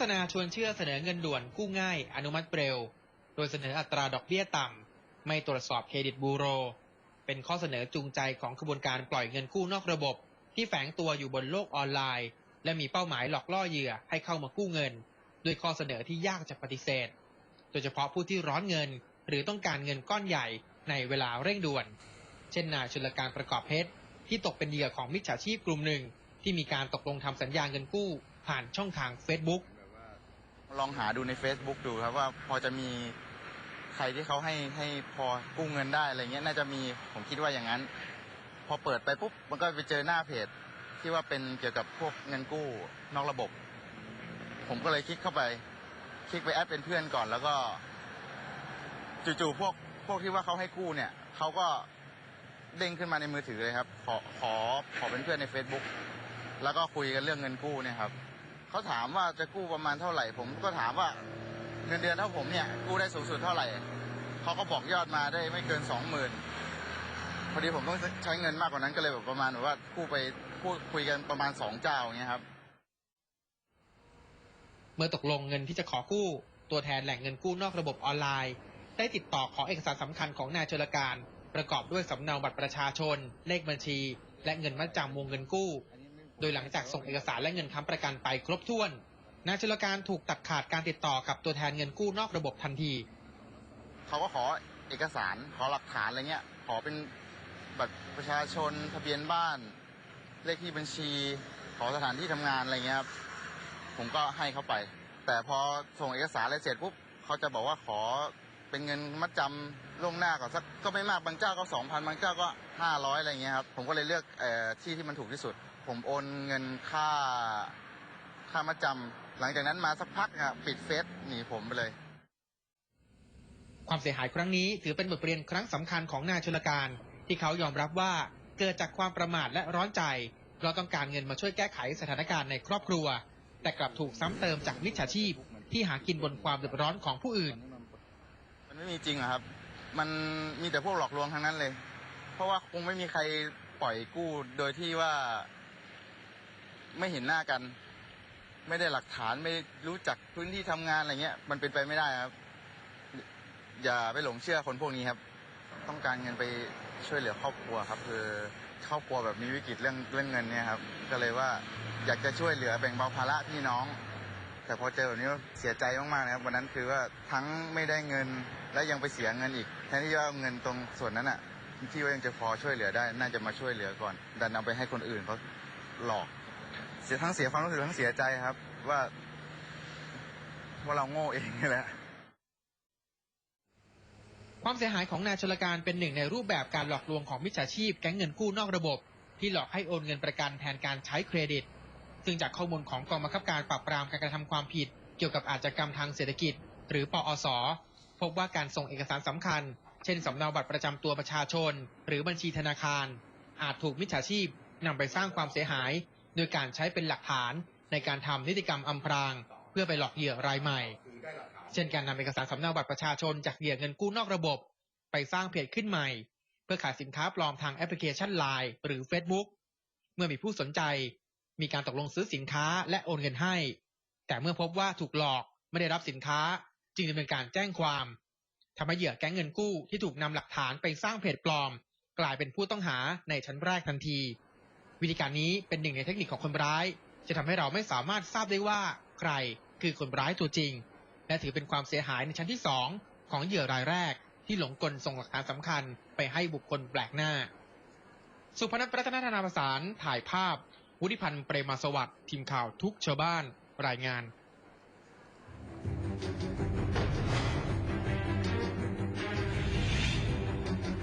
ษณาชวนเชื่อเสนอเงินด่วนกู้ง่าย อนุมัติเร็ว โดยเสนออัตราดอกเบี้ยต่ำ ไม่ตรวจสอบเครดิตบูโร เป็นข้อเสนอจูงใจของขบวนการปล่อยเงินกู้นอกระบบ ที่แฝงตัวอยู่บนโลกออนไลน์ และมีเป้าหมายหลอกล่อเหยื่อให้เข้ามากู้เงิน ด้วยข้อเสนอที่ยากจะปฏิเสธ โดยเฉพาะผู้ที่ร้อนเงิน หรือต้องการเงินก้อนใหญ่ในเวลาเร่งด่วน เช่นนายชลการประกอบเพชรที่ตกเป็นเหยื่อของมิจฉาชีพกลุ่มหนึ่ง ที่มีการตกลงทำสัญญาเงินกู้ผ่านช่องทาง Facebook ลองหาดูใน Facebook ดูครับว่าพอจะมีใครที่เขาให้ให้พอกู้เงินได้อะไรเงี้ยน่าจะมีผมคิดว่าอย่างนั้น พอเปิดไปปุ๊บมันก็ไปเจอหน้าเพจที่ว่าเป็นเกี่ยวกับพวกเงินกู้นอกระบบ ผมก็เลยคลิกเข้าไป คลิกไปแอดเป็นเพื่อนก่อน แล้วก็จู่ๆพวกพวกที่ว่าเขาให้กู้เนี่ยเขาก็เด้งขึ้นมาในมือถือเลยครับ ขอขอขอเป็นเพื่อนใน Facebook แล้วก็คุยกันเรื่องเงินกู้เนี่ยครับ เขาถามว่าจะกู้ประมาณเท่าไหร่ผมก็ถามว่าเงินเดือนเท่าผมเนี่ยกู้ได้สูงสุดเท่าไหร่เขาก็บอกยอดมาได้ไม่เกินสองหมื่นพอดีผมต้องใช้เงินมากกว่านั้นก็เลยแบบประมาณแบบว่ากู้ไปพูดคุยกันประมาณสองเจ้าอย่างเงี้ยครับ เมื่อตกลงเงินที่จะขอกู้ตัวแทนแหล่งเงินกู้นอกระบบออนไลน์ ได้ติดต่อขอเอกสารสำคัญของนายชลการ ประกอบด้วยสำเนาบัตรประชาชน เลขบัญชี และเงินมัดจำวงเงินกู้ โดยหลังจากส่งเอกสารและเงินค้ำประกันไปครบถ้วนนายชลการถูกตัดขาดการติดต่อกับตัวแทนเงินกู้นอกระบบทันที เขาก็ขอเอกสารขอหลักฐานอะไรเงี้ย ขอเป็นบัตรประชาชนทะเบียนบ้าน เลขที่บัญชี ขอสถานที่ทำงานอะไรเงี้ยครับผมก็ให้เขาไป แต่พอส่งเอกสารอะไรเสร็จปุ๊บเขาจะบอกว่าขอเป็นเงินมัดจำล่วงหน้าก่อนสักก็ไม่มากบางเจ้าก็สองพันบางเจ้าก็ห้าร้อยอะไรเงี้ยครับผมก็เลยเลือกเอ่อที่ที่มันถูกที่สุด ผมโอนเงินค่าค่ามัดจำหลังจากนั้นมาสักพักครับปิดเฟซหนีผมไปเลย ความเสียหายครั้งนี้ถือเป็นบทเรียนครั้งสำคัญของนายชลการ ที่เขายอมรับว่าเกิดจากความประมาทและร้อนใจเพราะต้องการเงินมาช่วยแก้ไขสถานการณ์ในครอบครัว แต่กลับถูกซ้ำเติมจากมิจฉาชีพ ที่หากินบนความเดือดร้อนของผู้อื่น มันไม่มีจริงอะครับ มันมีแต่พวกหลอกลวงทั้งนั้นเลย เพราะว่าคงไม่มีใครปล่อยกู้โดยที่ว่า ไม่เห็นหน้ากัน ไม่ได้หลักฐานไม่รู้จักพื้นที่ทำงานอะไรเงี้ย มันเป็นไปไม่ได้ครับ อย่าไปหลงเชื่อคนพวกนี้ครับ ต้องการเงินไปช่วยเหลือครอบครัวครับ คือครอบครัวแบบมีวิกฤตเรื่องเรื่องเงินเนี่ยครับ ก็เลยว่าอยากจะช่วยเหลือแบ่งเบาภาระพี่น้อง แต่พอเจอแบบนี้เสียใจมากๆนะครับวันนั้นคือว่าทั้งไม่ได้เงินและยังไปเสียเงินอีกแทนที่ว่าเงินตรงส่วนนั้นอะที่ว่ายังจะพอช่วยเหลือได้ น่าจะมาช่วยเหลือก่อน ดันเอาไปให้คนอื่นเขาหลอก เสียทั้งเสียความรู้สึกทั้งเสียใจครับ ว่าว่าเราโง่เองนี่แหละความเสียหายของนายชลการเป็นหนึ่งในรูปแบบการหลอกลวงของมิจฉาชีพแก๊งเงินกู้นอกระบบ ที่หลอกให้โอนเงินประกันแทนการใช้เครดิต ซึ่งจากข้อมูลของกองบังคับการปราบปรามการกระทำความผิด เกี่ยวกับอาชญากรรมทางเศรษฐกิจ หรือปอส พบว่าการส่งเอกสารสำคัญ เช่นสำเนาบัตรประจำตัวประชาชน หรือบัญชีธนาคาร อาจถูกมิจฉาชีพนำไปสร้างความเสียหาย โดยการใช้เป็นหลักฐานในการทำนิติกรรมอำพราง เพื่อไปหลอกเหยื่อรายใหม่ เช่นการนำเอกสารสำเนาบัตรประชาชนจากเหยื่อเงินกู้นอกระบบ ไปสร้างเพจขึ้นใหม่ เพื่อขายสินค้าปลอมทางแอปพลิเคชัน Line หรือ Facebook เมื่อมีผู้สนใจ มีการตกลงซื้อสินค้าและโอนเงินให้ แต่เมื่อพบว่าถูกหลอกไม่ได้รับสินค้า จึงดำเนินการแจ้งความทำให้เหยื่อแก๊งเงินกู้ที่ถูกนำหลักฐานไปสร้างเพจปลอม กลายเป็นผู้ต้องหาในชั้นแรกทันที วิธีการนี้เป็นหนึ่งในเทคนิคของคนร้าย จะทำให้เราไม่สามารถทราบได้ว่าใครคือคนร้ายตัวจริง และถือเป็นความเสียหายในชั้นที่ 2 ของเหยื่อรายแรก ที่หลงกลส่งหลักฐานสำคัญไปให้บุคคลแปลกหน้า สุพนัทรัตนธนาประสานถ่ายภาพ วุฒิพันธ์เปรมาสวัสดิ์ทีมข่าวทุกชาวบ้านรายงาน